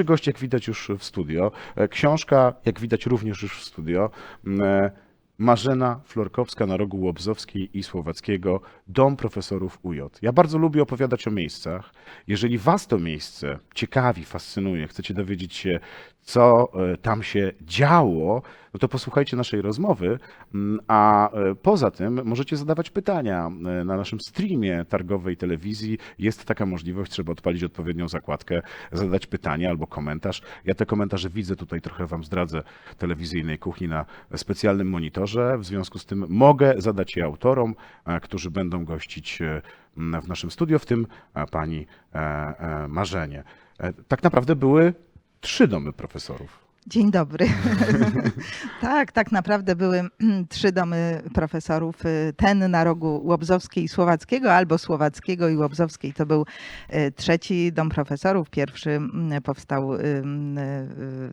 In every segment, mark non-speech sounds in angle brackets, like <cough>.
Pierwszy gość, jak widać już w studio. E, Książka, jak widać również już w studio. E, Marzena Florkowska na rogu Łobzowskiej i Słowackiego, Dom Profesorów UJ. Ja bardzo lubię opowiadać o miejscach. Jeżeli Was to miejsce ciekawi, fascynuje, chcecie dowiedzieć się, co e, tam się działo, no to posłuchajcie naszej rozmowy. Mm, A e, poza tym możecie zadawać pytania e, na naszym streamie targowej telewizji. Jest taka możliwość, trzeba odpalić odpowiednią zakładkę, zadać pytanie albo komentarz. Ja te komentarze widzę tutaj, trochę Wam zdradzę telewizyjnej kuchni na specjalnym monitorze. W związku z tym mogę zadać je autorom, którzy będą gościć w naszym studio, w tym pani Marzenie. Tak naprawdę były trzy domy profesorów. Dzień dobry. <laughs> tak, tak naprawdę były <clears throat> trzy domy profesorów. Y, Ten na rogu Łobzowskiej i Słowackiego, albo Słowackiego i Łobzowskiej. To był y, trzeci dom profesorów. Pierwszy mm, powstał, y,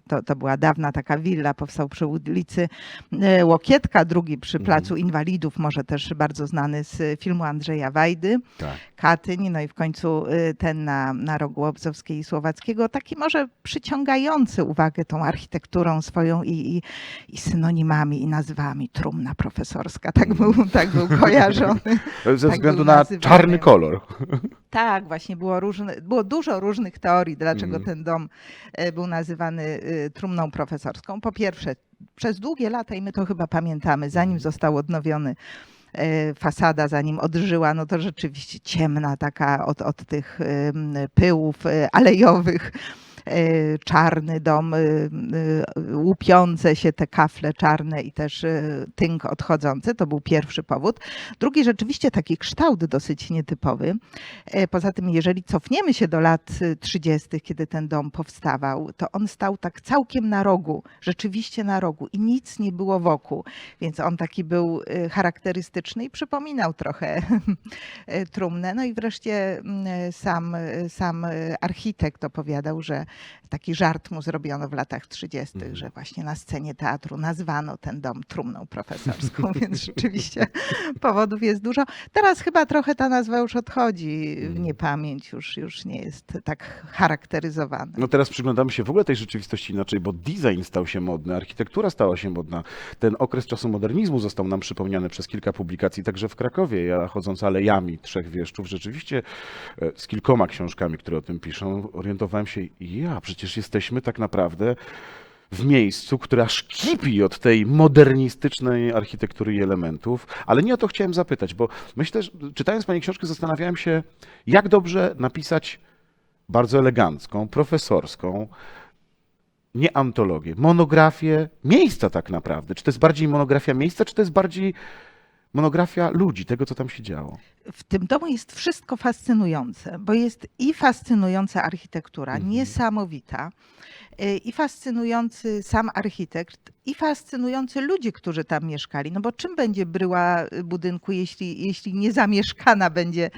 to, to była dawna taka willa, powstał przy ulicy Łokietka, drugi przy Mhm. Placu Inwalidów, może też bardzo znany z filmu Andrzeja Wajdy. Tak. Katyń, no i w końcu ten na, na rogu Łobzowskiej i Słowackiego, taki może przyciągający uwagę tą architekturą swoją i, i, i synonimami i nazwami. Trumna profesorska, tak był, tak był kojarzony. <laughs> Ze Tak względu na czarny kolor. <laughs> Tak, właśnie było, różne, było dużo różnych teorii, dlaczego Mhm. ten dom e, był nazywany y, trumną profesorską. Po pierwsze, przez długie lata, i my to chyba pamiętamy, zanim został odnowiony e, fasada, zanim odżyła, no to rzeczywiście ciemna taka od, od tych pyłów e, alejowych. E, Czarny dom, y, y, łupiące się te kafle czarne i też y, tynk odchodzący. To był pierwszy powód. Drugi rzeczywiście taki kształt dosyć nietypowy. E, Poza tym, jeżeli cofniemy się do lat y, 30., kiedy ten dom powstawał, to on stał tak całkiem na rogu, rzeczywiście na rogu i nic nie było wokół. Więc on taki był y, charakterystyczny i przypominał trochę <laughs> trumnę. No i wreszcie mm, sam, y, sam y, architekt opowiadał, że taki żart mu zrobiono w latach 30., Mhm. że właśnie na scenie teatru nazwano ten dom trumną profesorską, <laughs> więc rzeczywiście powodów jest dużo. Teraz chyba trochę ta nazwa już odchodzi w Mhm. niepamięć, już, już nie jest tak charakteryzowana. No teraz przyglądamy się w ogóle tej rzeczywistości inaczej, bo design stał się modny, architektura stała się modna. Ten okres czasu modernizmu został nam przypomniany przez kilka publikacji, także w Krakowie. Ja chodząc alejami Trzech Wieszczów, rzeczywiście e, z kilkoma książkami, które o tym piszą, orientowałem się, ja, przecież jesteśmy tak naprawdę w miejscu, które aż kipi od tej modernistycznej architektury i elementów, ale nie o to chciałem zapytać, bo myślę, że czytając Pani książkę zastanawiałem się, jak dobrze napisać bardzo elegancką, profesorską, nie antologię, monografię miejsca tak naprawdę. Czy to jest bardziej monografia miejsca, czy to jest bardziej monografia ludzi, tego, co tam się działo? w tym domu jest wszystko fascynujące, bo jest i fascynująca architektura, Mhm. niesamowita, i fascynujący sam architekt, i fascynujący ludzie, którzy tam mieszkali. No bo czym będzie bryła y, budynku, jeśli, jeśli nie zamieszkana będzie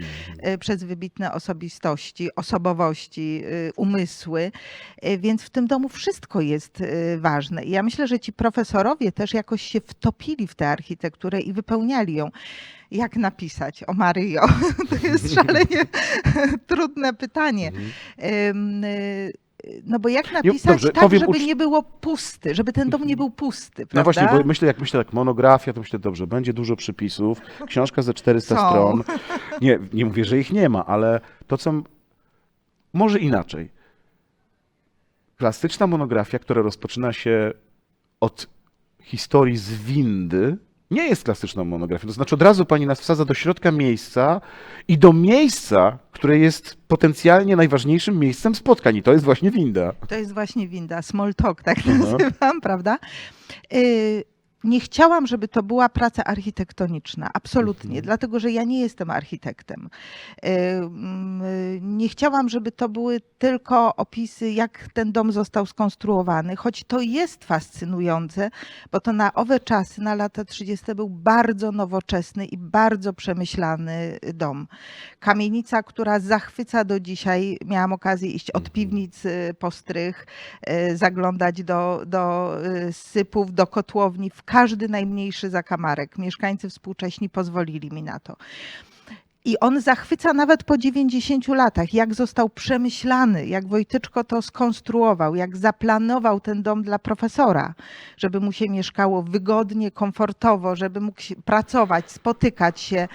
y, przez wybitne osobistości, osobowości, y, umysły. Y, Więc w tym domu wszystko jest y, ważne. I ja myślę, że ci profesorowie też jakoś się wtopili w tę architekturę i wypełniali ją. Jak napisać o Maryjo? <laughs> To jest <laughs> szalenie <laughs> trudne pytanie. No bo jak napisać dobrze, tak, powiem żeby ucz- nie było pusty, żeby ten dom nie był pusty, prawda? No właśnie, bo myślę, jak myślę tak, monografia, to myślę, dobrze, będzie dużo przypisów, książka ze 400 Są. stron. Nie, nie mówię, że ich nie ma, ale to, co... m- Może inaczej. Klasyczna monografia, która rozpoczyna się od historii z windy, nie jest klasyczną monografią. To znaczy od razu pani nas wsadza do środka miejsca i do miejsca, które jest potencjalnie najważniejszym miejscem spotkań i to jest właśnie winda. To jest właśnie winda, small talk, tak Aha. <laughs> nazywam, prawda? Y, Nie chciałam, żeby to była praca architektoniczna, absolutnie, Mhm. dlatego że ja nie jestem architektem. Y, mm, y, Nie chciałam, żeby to były tylko opisy, jak ten dom został skonstruowany, choć to jest fascynujące, bo to na owe czasy, na lata 30. był bardzo nowoczesny i bardzo przemyślany dom. Kamienica, która zachwyca do dzisiaj. Miałam okazję iść od Mhm. piwnic y, po strych, y, zaglądać do, do sypów, do kotłowni, w każdy najmniejszy zakamarek. Mieszkańcy współcześni pozwolili mi na to. I on zachwyca nawet po 90 latach, jak został przemyślany, jak Wojtyczko to skonstruował, jak zaplanował ten dom dla profesora, żeby mu się mieszkało wygodnie, komfortowo, żeby mógł pracować, spotykać się,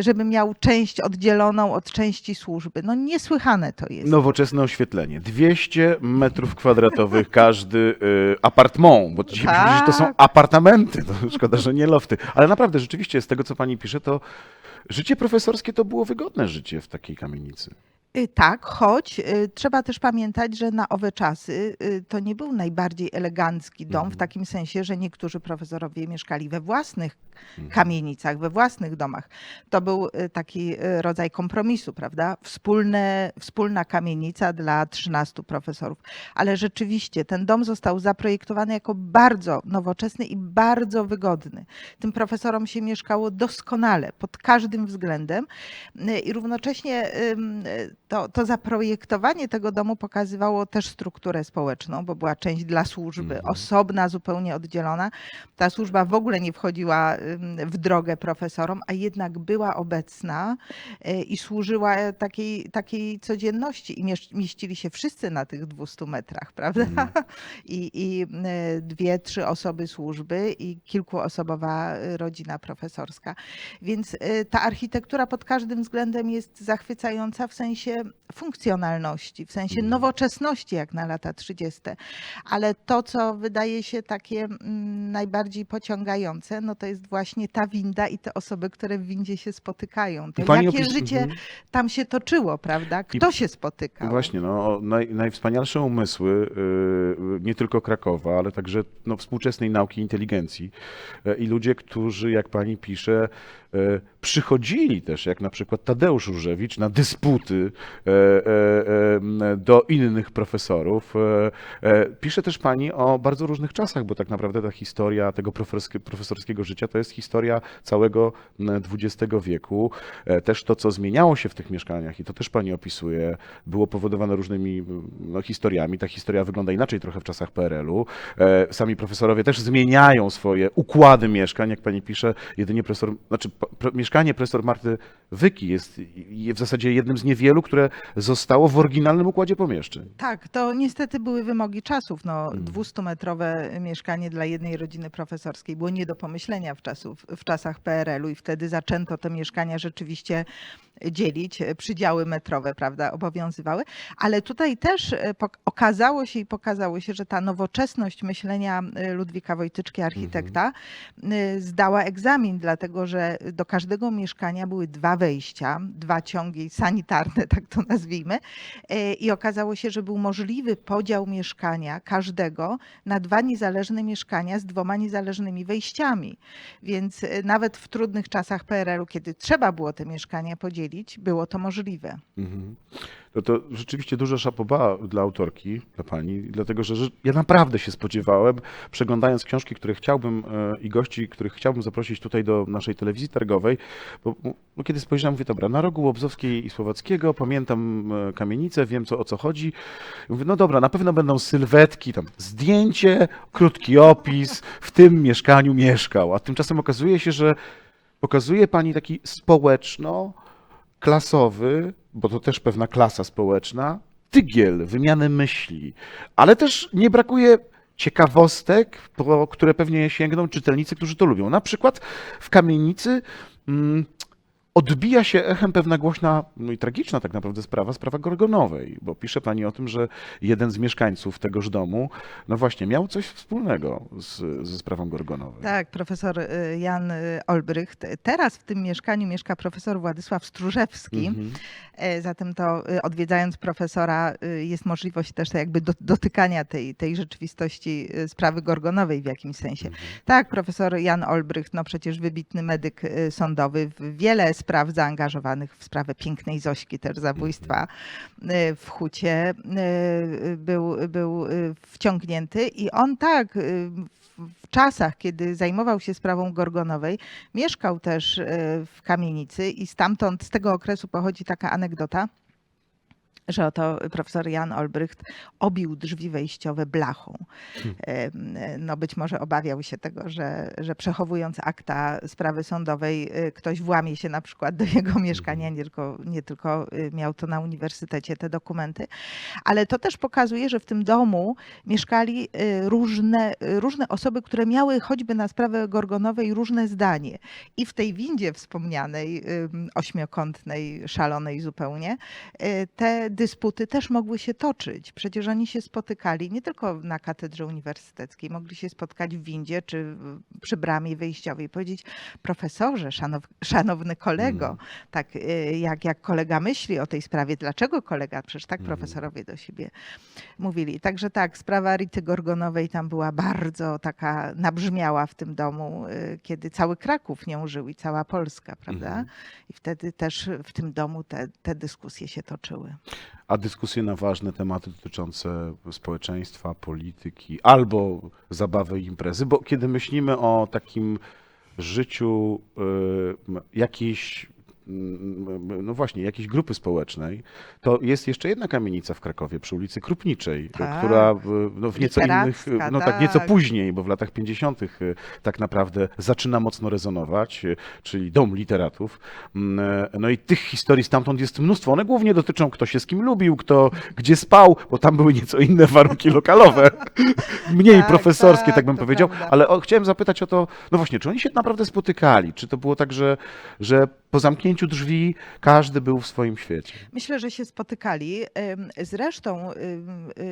żeby miał część oddzieloną od części służby. No niesłychane to jest. Nowoczesne oświetlenie. 200 metrów kwadratowych każdy y, apartment, bo dzisiaj Tak. to są apartamenty. No, szkoda, że nie lofty. Ale naprawdę, rzeczywiście, z tego co pani pisze, to życie profesorskie to było wygodne życie w takiej kamienicy. Y, Tak, choć y, trzeba też pamiętać, że na owe czasy y, to nie był najbardziej elegancki dom, w Mhm. takim sensie, że niektórzy profesorowie mieszkali we własnych. Kamienicach, we własnych domach. To był y, taki y, rodzaj kompromisu, prawda? Wspólne, wspólna kamienica dla 13 profesorów. Ale rzeczywiście ten dom został zaprojektowany jako bardzo nowoczesny i bardzo wygodny. Tym profesorom się mieszkało doskonale pod każdym względem Y, i równocześnie to, to zaprojektowanie tego domu pokazywało też strukturę społeczną, bo była część dla służby, Mhm. osobna, zupełnie oddzielona. Ta służba w ogóle nie wchodziła w drogę profesorom, a jednak była obecna y, i służyła takiej, takiej codzienności i mieścili się wszyscy na tych 200 metrach, prawda? Mhm. <laughs> I, i y, dwie, trzy osoby służby i kilkuosobowa y, rodzina profesorska. Więc y, ta architektura pod każdym względem jest zachwycająca w sensie funkcjonalności, w sensie Mhm. nowoczesności jak na lata 30. Ale to, co wydaje się takie mm, najbardziej pociągające, no to jest właśnie ta winda i te osoby, które w windzie się spotykają. To I pani jakie opis- życie Mhm. tam się toczyło, prawda? Kto się spotykał? Właśnie, no, naj, najwspanialsze umysły y, nie tylko Krakowa, ale także no, współczesnej nauki inteligencji y, i ludzie, którzy, jak pani pisze, przychodzili też, jak na przykład Tadeusz Różewicz, na dysputy y, y, do innych profesorów. Pisze też pani o bardzo różnych czasach, bo tak naprawdę ta historia tego profesorskie- profesorskiego życia to jest historia całego XX wieku. E, Też to, co zmieniało się w tych mieszkaniach, i to też pani opisuje, było powodowane różnymi no, historiami. Ta historia wygląda inaczej trochę w czasach PRL-u. E, Sami profesorowie też zmieniają swoje układy mieszkań, jak pani pisze. Jedynie profesor, znaczy mieszkanie profesor Marty Wyki jest w zasadzie jednym z niewielu, które zostało w oryginalnym układzie pomieszczeń. Tak, to niestety były wymogi czasów. No, Mm. 200-metrowe mieszkanie dla jednej rodziny profesorskiej było nie do pomyślenia w, czasów, w czasach PRL-u i wtedy zaczęto te mieszkania rzeczywiście dzielić. Przydziały metrowe, prawda, obowiązywały. Ale tutaj też e, okazało się i pokazało się, że ta nowoczesność myślenia e, Ludwika Wojtyczki, architekta, e, zdała egzamin, dlatego że do każdego mieszkania były dwa wejścia, dwa ciągi sanitarne, tak to nazwijmy. E, I okazało się, że był możliwy podział mieszkania każdego na dwa niezależne mieszkania z dwoma niezależnymi wejściami. Więc e, nawet w trudnych czasach PRL-u, kiedy trzeba było te mieszkania podzielić, było to możliwe. Mhm. No to rzeczywiście dużo szapoba dla autorki, dla pani, dlatego że, ja naprawdę się spodziewałem, przeglądając książki, które chciałbym e, i gości, których chciałbym zaprosić tutaj do naszej telewizji targowej, bo, bo kiedy spojrzałem, mówię, dobra, na rogu Łobzowskiej i Słowackiego, pamiętam e, kamienicę, wiem co, o co chodzi. Mówię, no dobra, na pewno będą sylwetki, tam zdjęcie, krótki opis, w tym mieszkaniu mieszkał, a tymczasem okazuje się, że pokazuje pani taki społeczno, klasowy, bo to też pewna klasa społeczna, tygiel, wymiany myśli, ale też nie brakuje ciekawostek, po które pewnie sięgną czytelnicy, którzy to lubią. Na przykład w kamienicy mm, odbija się echem pewna głośna, no i tragiczna tak naprawdę sprawa, sprawa Gorgonowej, bo pisze pani o tym, że jeden z mieszkańców tegoż domu, no właśnie, miał coś wspólnego z, ze sprawą Gorgonowej. Tak, profesor y, Jan y, Olbrycht. Teraz w tym mieszkaniu mieszka profesor Władysław Stróżewski. Mhm. E, Zatem to y, odwiedzając profesora jest możliwość też jakby do- dotykania tej, tej rzeczywistości sprawy Gorgonowej w jakimś sensie. Mhm. Tak, profesor Jan Olbrycht, no przecież wybitny medyk sądowy, w wiele spraw zaangażowanych w sprawę pięknej Zośki, też zabójstwa y, w Hucie, y, był, był y, wciągnięty i on tak y, w- czasach, kiedy zajmował się sprawą Gorgonowej, mieszkał też y, w kamienicy i stamtąd, z tego okresu pochodzi taka anegdota, że oto profesor Jan Olbrycht obił drzwi wejściowe blachą. Hmm. No być może obawiał się tego, że, że przechowując akta sprawy sądowej, y, ktoś włamie się na przykład do jego mieszkania, nie tylko, nie tylko y, miał to na uniwersytecie te dokumenty, ale to też pokazuje, że w tym domu mieszkali y, różne, różne osoby, które miały choćby na sprawę Gorgonowej różne zdanie. I w tej windzie wspomnianej, ośmiokątnej, szalonej zupełnie, te dysputy też mogły się toczyć. Przecież oni się spotykali nie tylko na katedrze uniwersyteckiej, mogli się spotkać w windzie czy przy bramie wejściowej i powiedzieć, profesorze, szanow, szanowny kolego, Mm. tak y, jak, jak kolega myśli o tej sprawie, dlaczego kolega, przecież tak Mhm. profesorowie do siebie mówili. Także tak, sprawa Rity Gorgonowej tam była bardzo taka nabrzmiała w tym domu, y, kiedy cały Kraków nią żył i cała Polska, prawda? Mhm. I wtedy też w tym domu te, te dyskusje się toczyły. A dyskusje na ważne tematy dotyczące społeczeństwa, polityki albo zabawy i imprezy, bo kiedy myślimy o takim życiu y, jakiejś, no właśnie, jakiejś grupy społecznej, to jest jeszcze jedna kamienica w Krakowie przy ulicy Krupniczej, Tak. która y, no, w nieco innych, Literacka, no tak nieco tak. później, bo w latach 50. y, tak naprawdę zaczyna mocno rezonować, czyli dom literatów. Mm, e, No i tych historii stamtąd jest mnóstwo. One głównie dotyczą, kto się z kim lubił, kto gdzie spał, bo tam były nieco inne warunki lokalowe, <laughs> mniej Tak, profesorskie, tak, tak, bym powiedział. prawda. Ale o, chciałem zapytać o to, no właśnie, czy oni się naprawdę spotykali? Czy to było tak, że, że po zamknięciu drzwi każdy był w swoim świecie? Myślę, że się spotykali. Zresztą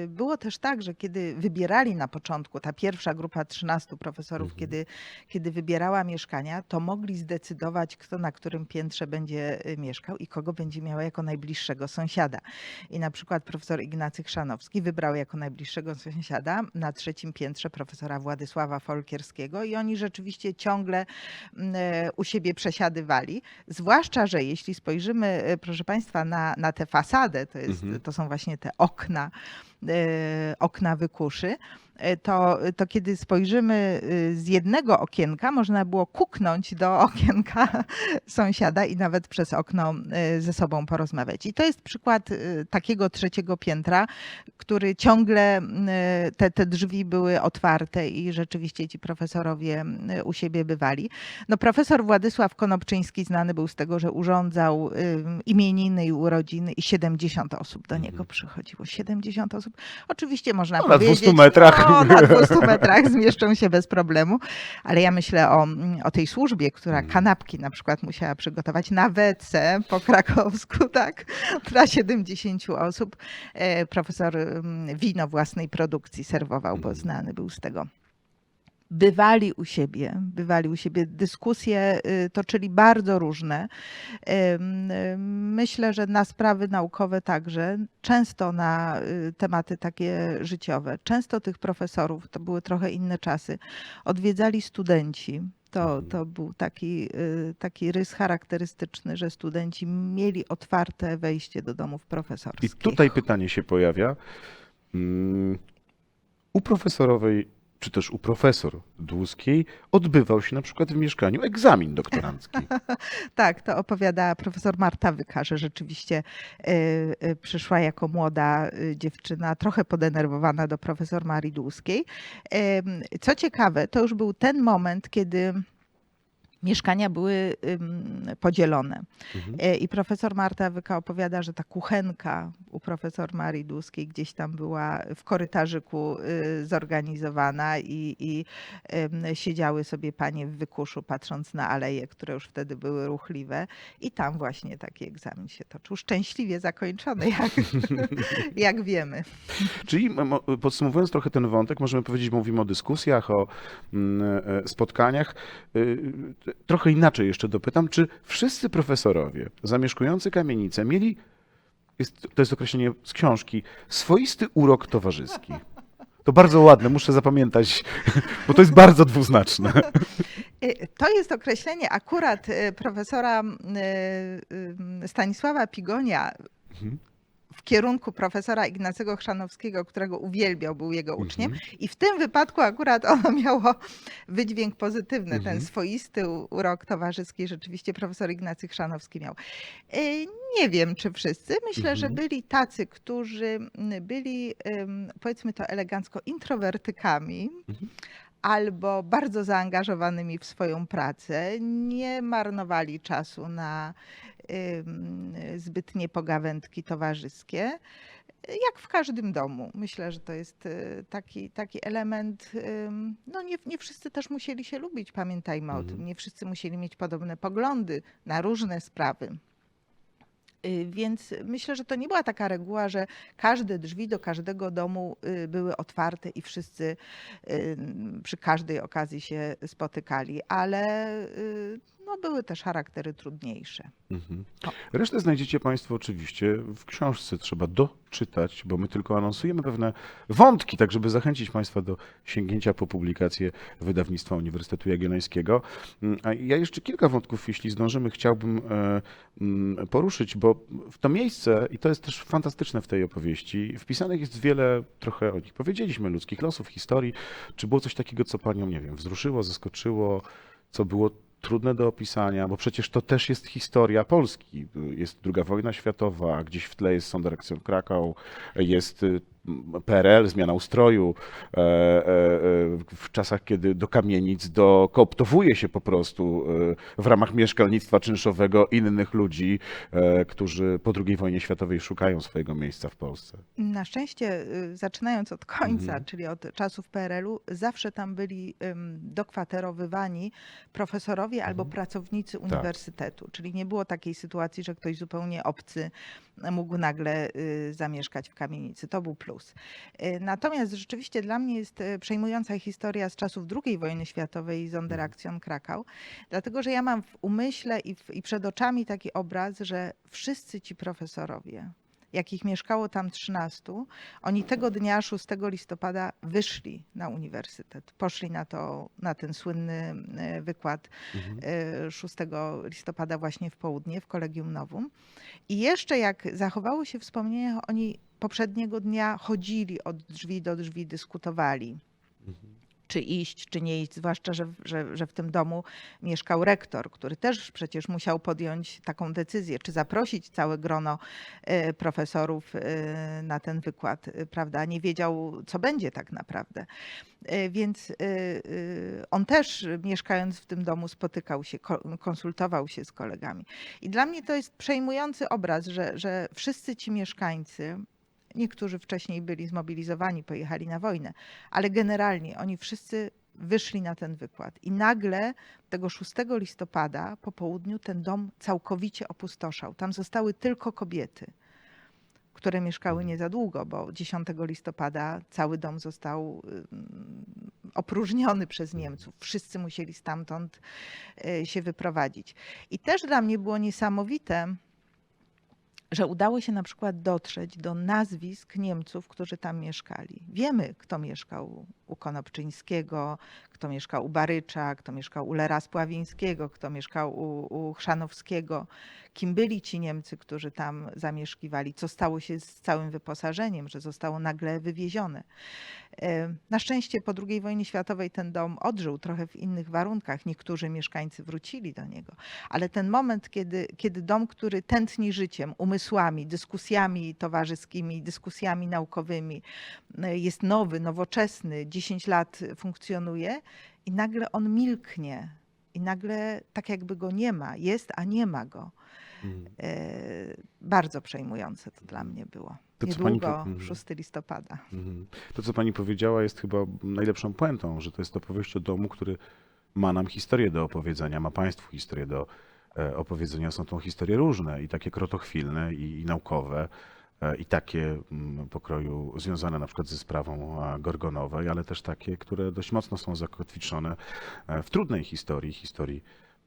było też tak, że kiedy wybierali na początku, ta pierwsza grupa 13 profesorów, Mhm. kiedy, kiedy wybierała mieszkania, to mogli zdecydować, kto na którym piętrze będzie y, mieszkał i kogo będzie miał jako najbliższego sąsiada. I na przykład profesor Ignacy Chrzanowski wybrał jako najbliższego sąsiada na trzecim piętrze profesora Władysława Folkierskiego i oni rzeczywiście ciągle e, u siebie przesiadywali. Zwłaszcza, że jeśli spojrzymy, e, proszę Państwa, na, na tę fasadę, to, jest, Mhm. to są właśnie te okna, e, okna wykuszy, to, to kiedy spojrzymy e, z jednego okienka, można było kuknąć do <laughs> okienka sąsiada i nawet przez okno e, ze sobą porozmawiać. I to jest przykład takiego trzeciego piętra, który ciągle te, te drzwi były otwarte i rzeczywiście ci profesorowie u siebie bywali. No, profesor Władysław Konopczyński znany był z tego, że urządzał imieniny i urodziny i 70 osób do niego Mhm. przychodziło. 70 osób. Oczywiście można No, na powiedzieć... 200 metrach. No, <laughs> na 200 metrach zmieszczą się bez problemu, ale ja myślę o, mm, o tej służbie, która Mhm. kanapki na przykład musiała przygotować na wece po krakowsku, <laughs> tak, dla 70 osób. E, Profesor mm, wino własnej produkcji serwował, bo znany był z tego bywali u siebie, bywali u siebie, dyskusje y, toczyli bardzo różne. Ym, ym, Myślę, że na sprawy naukowe także, często na y, tematy takie życiowe. Często tych profesorów, to były trochę inne czasy, odwiedzali studenci. To, Mhm. to był taki, y, taki rys charakterystyczny, że studenci mieli otwarte wejście do domów I profesorskich. tutaj pytanie się pojawia. Mm, U profesorowej, czy też u profesor Dłuskiej odbywał się na przykład w mieszkaniu egzamin doktorancki. <laughs> Tak, to opowiada profesor Marta Wyka, że rzeczywiście y, y, przyszła jako młoda y, dziewczyna, trochę podenerwowana do profesor Marii Dłuskiej. Co ciekawe, to już był ten moment, kiedy mieszkania były podzielone. Mhm. E, I profesor Marta Wyka opowiada, że ta kuchenka u profesor Marii Dłuskiej gdzieś tam była w korytarzyku y, zorganizowana i, i siedziały sobie panie w wykuszu, patrząc na aleje, które już wtedy były ruchliwe. I tam właśnie taki egzamin się toczył. Szczęśliwie zakończony, jak, <laughs> jak wiemy. Czyli mo- mo- podsumowując trochę ten wątek, możemy powiedzieć, mówimy o dyskusjach, o mm, e, spotkaniach. Trochę inaczej jeszcze dopytam, czy wszyscy profesorowie zamieszkujący kamienicę mieli, jest, to jest określenie z książki, swoisty urok towarzyski. To bardzo ładne, muszę zapamiętać, <laughs> bo to jest bardzo dwuznaczne. <laughs> Y, To jest określenie akurat y, profesora y, Stanisława Pigonia, Mhm. W kierunku profesora Ignacego Chrzanowskiego, którego uwielbiał, był jego uczniem. Mhm. I w tym wypadku akurat ono <laughs> miało wydźwięk pozytywny, Mhm. ten swoisty urok towarzyski rzeczywiście profesor Ignacy Chrzanowski miał. Y, Nie wiem, czy wszyscy. Myślę, że Mhm. byli tacy, którzy byli, powiedzmy to elegancko, introwertykami Mhm. Albo bardzo zaangażowanymi w swoją pracę, nie marnowali czasu na zbytnie pogawędki towarzyskie. Jak w każdym domu. Myślę, że to jest y, taki, taki element. No nie, nie wszyscy też musieli się lubić, pamiętajmy o Mhm. tym. Nie wszyscy musieli mieć podobne poglądy na różne sprawy. Y, Więc myślę, że to nie była taka reguła, że każde drzwi do każdego domu y, były otwarte i wszyscy y, przy każdej okazji się spotykali, ale no, były też charaktery trudniejsze. Mhm. Resztę znajdziecie Państwo oczywiście w książce. Trzeba doczytać, bo my tylko anonsujemy pewne wątki, tak żeby zachęcić Państwa do sięgnięcia po publikację wydawnictwa Uniwersytetu Jagiellońskiego. Mm, A ja jeszcze kilka wątków, jeśli zdążymy, chciałbym e, mm, poruszyć, bo w to miejsce, i to jest też fantastyczne w tej opowieści, wpisanych jest wiele, trochę o nich powiedzieliśmy, ludzkich losów, historii. Czy było coś takiego, co Panią, nie wiem, wzruszyło, zaskoczyło, co było trudne do opisania, bo przecież to też jest historia Polski. Jest II wojna światowa, gdzieś w tle jest Sonderakcjon Krakau, jest y, PRL, zmiana ustroju, e, e, e, w czasach, kiedy do kamienic dokooptowuje się po prostu w ramach mieszkalnictwa czynszowego innych ludzi, którzy po II wojnie światowej szukają swojego miejsca w Polsce. Na szczęście, y, zaczynając od końca, Mhm. czyli od czasów PRL-u, zawsze tam byli dokwaterowywani profesorowie albo Mhm. pracownicy Tak. uniwersytetu. Czyli nie było takiej sytuacji, że ktoś zupełnie obcy mógł nagle y, zamieszkać w kamienicy. To był plus. Y, Natomiast rzeczywiście dla mnie jest y, przejmująca historia z czasów II wojny światowej i Sonderakcjon Krakau, dlatego że ja mam w umyśle i, w, i przed oczami taki obraz, że wszyscy ci profesorowie, jakich mieszkało tam 13, oni tego dnia, 6 listopada, wyszli na uniwersytet. Poszli na, to, na ten słynny y, wykład Mhm. y, 6 listopada właśnie w południe w Kolegium Nowum. I jeszcze jak zachowało się wspomnienie, oni poprzedniego dnia chodzili od drzwi do drzwi, dyskutowali Mhm. czy iść, czy nie iść, zwłaszcza, że, że, że w tym domu mieszkał rektor, który też przecież musiał podjąć taką decyzję, czy zaprosić całe grono e, profesorów e, na ten wykład, e, prawda? Nie wiedział, co będzie tak naprawdę. Więc on też, mieszkając w tym domu, spotykał się, ko- konsultował się z kolegami. I dla mnie to jest przejmujący obraz, że, że wszyscy ci mieszkańcy, niektórzy wcześniej byli zmobilizowani, pojechali na wojnę, ale generalnie oni wszyscy wyszli na ten wykład. I nagle tego 6 listopada po południu ten dom całkowicie opustoszał. Tam zostały tylko kobiety, które mieszkały nie za długo, bo 10 listopada cały dom został opróżniony przez Niemców. Wszyscy musieli stamtąd y, się wyprowadzić. I też dla mnie było niesamowite, że udało się na przykład dotrzeć do nazwisk Niemców, którzy tam mieszkali. Wiemy, kto mieszkał u Konopczyńskiego, kto mieszkał u Barycza, kto mieszkał u Lera Spławińskiego, kto mieszkał u, u Chrzanowskiego. Kim byli ci Niemcy, którzy tam zamieszkiwali? Co stało się z całym wyposażeniem, że zostało nagle wywiezione? E, Na szczęście po II wojnie światowej ten dom odżył trochę w innych warunkach. Niektórzy mieszkańcy wrócili do niego. Ale ten moment, kiedy, kiedy dom, który tętni życiem, umysłami, dyskusjami towarzyskimi, dyskusjami naukowymi, e, jest nowy, nowoczesny, 10 lat funkcjonuje i nagle on milknie. I nagle tak jakby go nie ma. Jest, a nie ma go. Mhm. E, Bardzo przejmujące to dla mnie było. To, co pani po- Niedługo, mhm. 6 listopada. Mhm. To, co pani powiedziała, jest chyba najlepszą puentą, że to jest opowieść o domu, który ma nam historię do opowiedzenia, ma państwu historię do e, opowiedzenia. Są to historie różne i takie krotochwilne, i, i naukowe, i takie mm, pokroju związane na przykład ze sprawą e, Gorgonowej, ale też takie, które dość mocno są zakotwiczone e, w trudnej historii, historii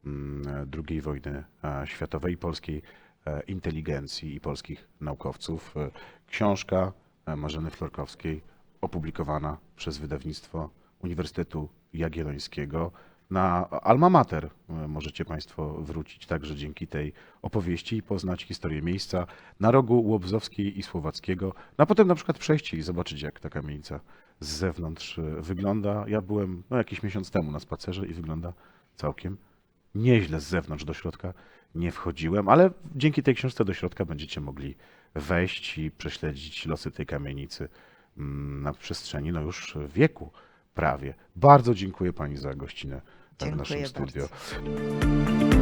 mm, II wojny e, światowej i polskiej e, inteligencji i polskich naukowców. E, Książka e, Marzeny Florkowskiej, opublikowana przez wydawnictwo Uniwersytetu Jagiellońskiego. Na Alma Mater możecie Państwo wrócić także dzięki tej opowieści i poznać historię miejsca na rogu Łobzowskiej i Słowackiego, a potem na przykład przejść i zobaczyć, jak ta kamienica z zewnątrz wygląda. Ja byłem no, jakiś miesiąc temu na spacerze i wygląda całkiem nieźle z zewnątrz do środka. Nie wchodziłem, ale dzięki tej książce do środka będziecie mogli wejść i prześledzić losy tej kamienicy mm, na przestrzeni no już wieku prawie. Bardzo dziękuję Pani za gościnę w Dziękuję naszym studio. bardzo.